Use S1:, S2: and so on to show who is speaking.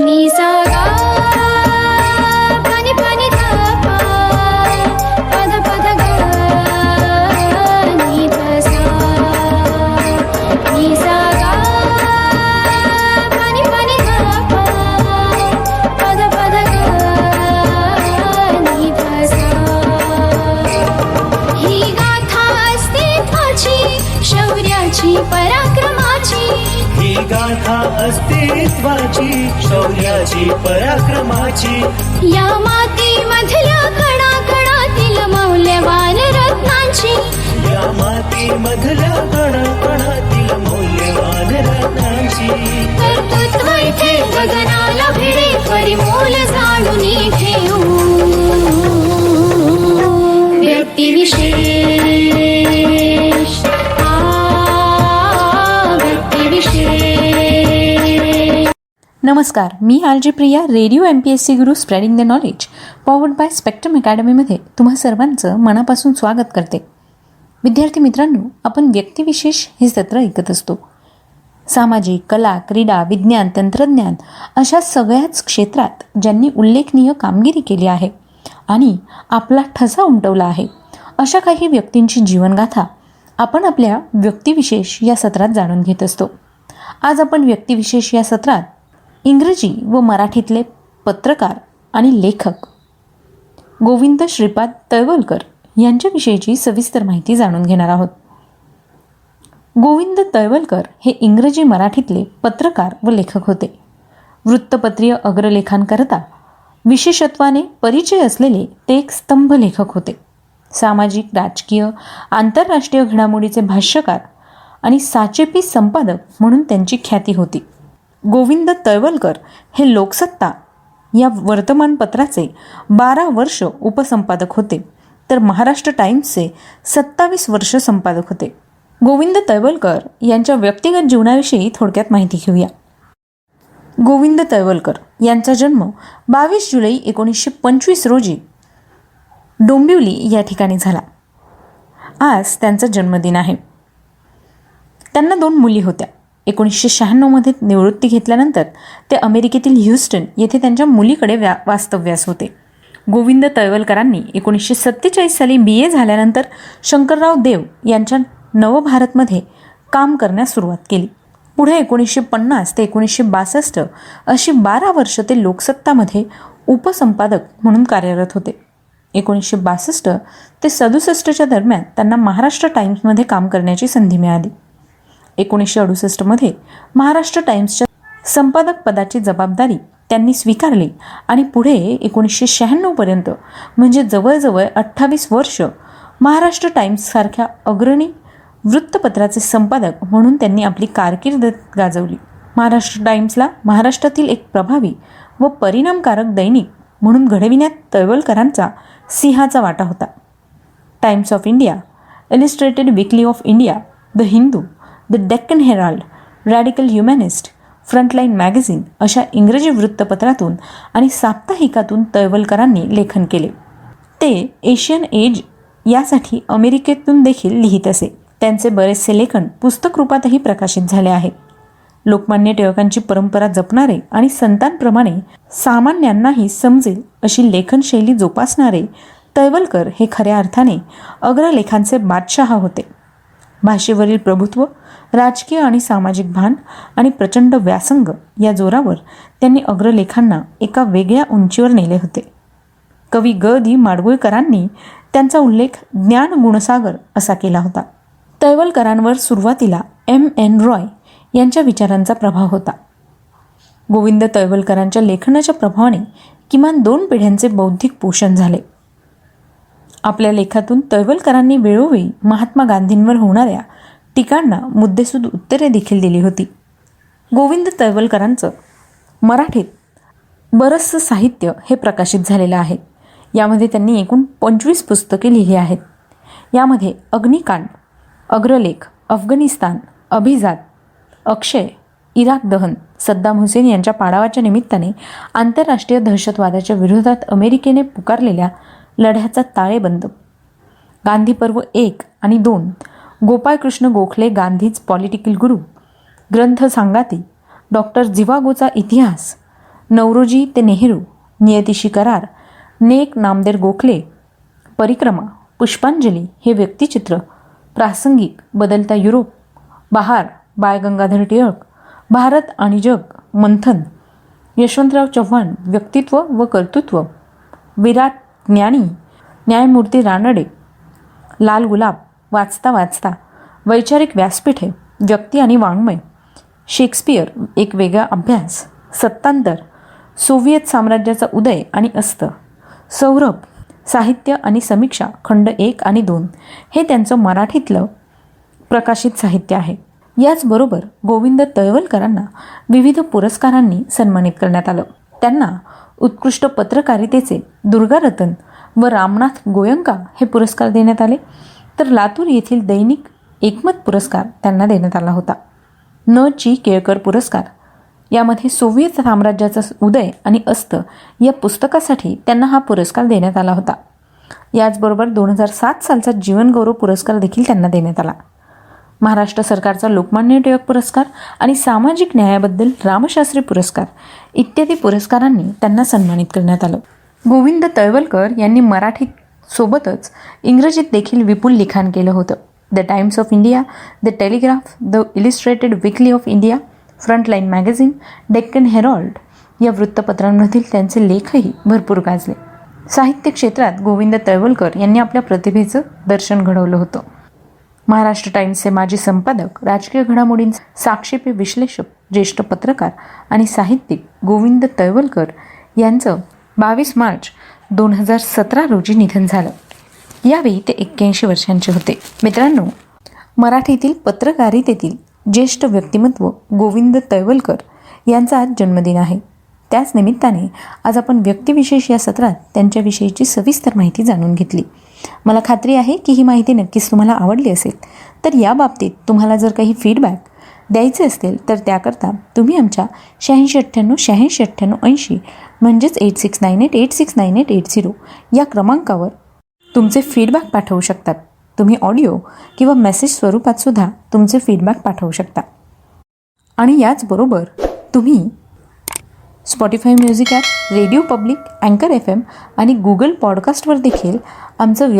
S1: नि गाथा अस्तित्वाची शौर्याची पराक्रमाची. या मातीमधल्या कणा कणातील मौल्यवान रत्नांची.
S2: या माती मधल्या कणाकणातील मौल्यवान
S3: नमस्कार मी R J Priya radio M P S C Guru spreading the knowledge powered by spectrum अकॅडमीमध्ये तुम्हा सर्वांचं मनापासून स्वागत करते. विद्यार्थी मित्रांनो आपण व्यक्तिविशेष हे सत्र ऐकत असतो. सामाजिक कला क्रीडा विज्ञान तंत्रज्ञान अशा सगळ्याच क्षेत्रात ज्यांनी उल्लेखनीय कामगिरी केली आहे आणि आपला ठसा उमटवला आहे अशा काही व्यक्तींची जीवनगाथा आपण आपल्या व्यक्तिविशेष या सत्रात जाणून घेत असतो. आज आपण व्यक्तिविशेष या सत्रात इंग्रजी व मराठीतले पत्रकार आणि लेखक. गोविंद श्रीपाद तळवलकर यांच्याविषयीची सविस्तर माहिती जाणून घेणार आहोत. गोविंद तळवलकर हे इंग्रजी मराठीतले पत्रकार व लेखक होते. वृत्तपत्रीय अग्रलेखांकरता विशेषत्वाने परिचय असलेले ते एक स्तंभ लेखक होते. सामाजिक राजकीय आंतरराष्ट्रीय घडामोडीचे भाष्यकार आणि साचेपी संपादक म्हणून त्यांची ख्याती होती. गोविंद तळवलकर हे लोकसत्ता या वर्तमानपत्राचे बारा वर्ष उपसंपादक होते. तर महाराष्ट्र टाइम्सचे सत्तावीस वर्ष संपादक होते. गोविंद तळवलकर यांच्या व्यक्तिगत जीवनाविषयी थोडक्यात माहिती घेऊया. गोविंद तळवलकर यांचा जन्म बावीस जुलै एकोणीसशे पंचवीस रोजी डोंबिवली या ठिकाणी झाला. आज त्यांचा जन्मदिन आहे. त्यांना दोन मुली होत्या. एकोणीसशे शहाण्णवमध्ये निवृत्ती घेतल्यानंतर ते अमेरिकेतील ह्युस्टन येथे त्यांच्या मुलीकडे व्या वास्तव्यास होते. गोविंद तळवलकरांनी एकोणीसशे सत्तेचाळीस साली बी ए झाल्यानंतर शंकरराव देव यांच्या नवभारतमध्ये काम करण्यास सुरुवात केली. पुढे एकोणीसशे पन्नास ते एकोणीसशे बासष्ट अशी बारा वर्ष ते लोकसत्तामध्ये उपसंपादक म्हणून कार्यरत होते. एकोणीसशे बासष्ट ते सदुसष्टच्या दरम्यान त्यांना महाराष्ट्र टाइम्समध्ये काम करण्याची संधी मिळाली. एकोणीसशे अडुसष्टमध्ये महाराष्ट्र टाइम्सच्या संपादक पदाची जबाबदारी त्यांनी स्वीकारली आणि पुढे एकोणीसशे शहाण्णवपर्यंत म्हणजे जवळजवळ अठ्ठावीस वर्ष महाराष्ट्र टाइम्ससारख्या अग्रणी वृत्तपत्राचे संपादक म्हणून त्यांनी आपली कारकीर्द गाजवली. महाराष्ट्र टाइम्सला महाराष्ट्रातील एक प्रभावी व परिणामकारक दैनिक म्हणून घडविण्यात तळवलकरांचा सिंहाचा वाटा होता. Times of India Illustrated Weekly of India the Hindu the Deccan Herald Radical Humanist Frontline magazine अशा इंग्रजी वृत्तपत्रातून आणि साप्ताहिकातून तळवलकरांनी लेखन केले. ते एशियन एज यासाठी अमेरिकेतून देखील लिहित असे. त्यांचे बरेचसे लेखन पुस्तक रूपातही प्रकाशित झाले आहे. लोकमान्य टिळकांची परंपरा जपणारे आणि संतांप्रमाणे सामान्यांनाही समजेल अशी लेखनशैली जोपासणारे तळवलकर हे खऱ्या अर्थाने अग्रलेखांचे बादशहा होते. भाषेवरील प्रभुत्व राजकीय आणि सामाजिक भान आणि प्रचंड व्यासंग या जोरावर त्यांनी अग्रलेखांना एका वेगळ्या उंचीवर नेले होते. कवी ग. दी. माडगुळकरांनी त्यांचा उल्लेख ज्ञान गुणसागर असा केला होता. तैवलकरांवर सुरुवातीला एम. एन. रॉय यांच्या विचारांचा प्रभाव होता. गोविंद तैवलकरांच्या लेखनाच्या प्रभावाने किमान दोन पिढ्यांचे बौद्धिक पोषण झाले. आपल्या लेखातून तळवलकरांनी वेळोवेळी महात्मा गांधींवर होणाऱ्या टीकांना मुद्देसूद उत्तरे देखील दिली होती. गोविंद तळवलकरांचं मराठीत बरंचसं साहित्य हे प्रकाशित झालेलं आहे. यामध्ये त्यांनी एकूण पंचवीस पुस्तके लिहिली आहेत. यामध्ये अग्निकांड अग्रलेख अफगाणिस्तान अभिजात अक्षय इराक दहन सद्दाम हुसेन यांच्या पाडावाच्या निमित्ताने आंतरराष्ट्रीय दहशतवादाच्या विरोधात अमेरिकेने पुकारलेल्या लढ्याचा ताळेबंद गांधी पर्व एक आणि दोन. गोपाळकृष्ण गोखले गांधीज पॉलिटिकल गुरु. ग्रंथ सांगाती डॉक्टर जिवागोचा इतिहास. नवरोजी ते नेहरू नियतीशी करार. नेक नामदेर गोखले परिक्रमा पुष्पांजली हे व्यक्तिचित्र. प्रासंगिक बदलता युरोप. बहार बाळ गंगाधर टिळक. भारत आणि जग मंथन. यशवंतराव चव्हाण व्यक्तित्व व कर्तृत्व. विराट ज्ञानी न्यायमूर्ती रानडे लाल गुलाब वाचता वाचता वैचारिक व्यासपीठे व्यक्ती आणि वाङ्मय शेक्सपियर एक वेगळा अभ्यास सत्तांतर सोव्हिएत साम्राज्याचा उदय आणि अस्त सौरभ साहित्य आणि समीक्षा खंड एक आणि दोन हे त्यांचं मराठीतलं प्रकाशित साहित्य आहे. याचबरोबर गोविंद तळवलकरांना विविध पुरस्कारांनी सन्मानित करण्यात आलं. त्यांना उत्कृष्ट पत्रकारितेचे दुर्गारतन व रामनाथ गोयंका हे पुरस्कार देण्यात आले. तर लातूर येथील दैनिक एकमत पुरस्कार त्यांना देण्यात आला होता. न ची केळकर पुरस्कार. यामध्ये सोव्हिएत साम्राज्याचा उदय आणि अस्त या पुस्तकासाठी त्यांना हा पुरस्कार देण्यात आला होता. याचबरोबर दोन हजार सात सालचा जीवनगौरव पुरस्कार देखील त्यांना देण्यात आला. महाराष्ट्र सरकारचा लोकमान्य टिळक पुरस्कार आणि सामाजिक न्यायाबद्दल रामशास्त्री पुरस्कार इत्यादी पुरस्कारांनी त्यांना सन्मानित करण्यात आलं. गोविंद तळवलकर यांनी मराठीत सोबतच इंग्रजीत देखील विपुल लिखाण केलं होतं. The Times of India the Telegraph the Illustrated Weekly of India Frontline magazine Deccan Herald या वृत्तपत्रांमधील त्यांचे लेखही भरपूर गाजले. साहित्य क्षेत्रात गोविंद तळवलकर यांनी आपल्या प्रतिभेचं दर्शन घडवलं होतं. महाराष्ट्र टाइम्सचे माजी संपादक राजकीय घडामोडींचे साक्षेपी विश्लेषक ज्येष्ठ पत्रकार आणि साहित्यिक गोविंद तळवलकर यांचं बावीस मार्च दोन हजार सतरा रोजी निधन झालं. यावेळी ते एक्क्याऐंशी वर्षांचे होते. मित्रांनो मराठीतील पत्रकारितेतील ज्येष्ठ व्यक्तिमत्व गोविंद तळवलकर यांचा आज जन्मदिन आहे. त्याच निमित्ताने आज आपण व्यक्तिविशेष या सत्रात त्यांच्याविषयीची सविस्तर माहिती जाणून घेतली. मला खात्री आहे की ही माहिती नक्कीच तुम्हाला आवडली असेल. तर या बाबतीत तुम्हाला जर काही फीडबॅक द्यायचे असतील तर त्याकरता तुम्ही आमच्या शहाऐंशी अठ्ठ्याण्णव शहाऐंशी अठ्ठ्याण्णव ऐंशी म्हणजेच eight six nine eight eight six nine eight eight zero या क्रमांकावर तुमचे फीडबॅक पाठवू शकतात. तुम्ही ऑडिओ किंवा मेसेज स्वरूपात सुद्धा तुमचे फीडबॅक पाठवू शकता. आणि याचबरोबर तुम्ही Spotify music app radio public अँकर एफ एम आणि गुगल पॉडकास्टवर देखील आमचं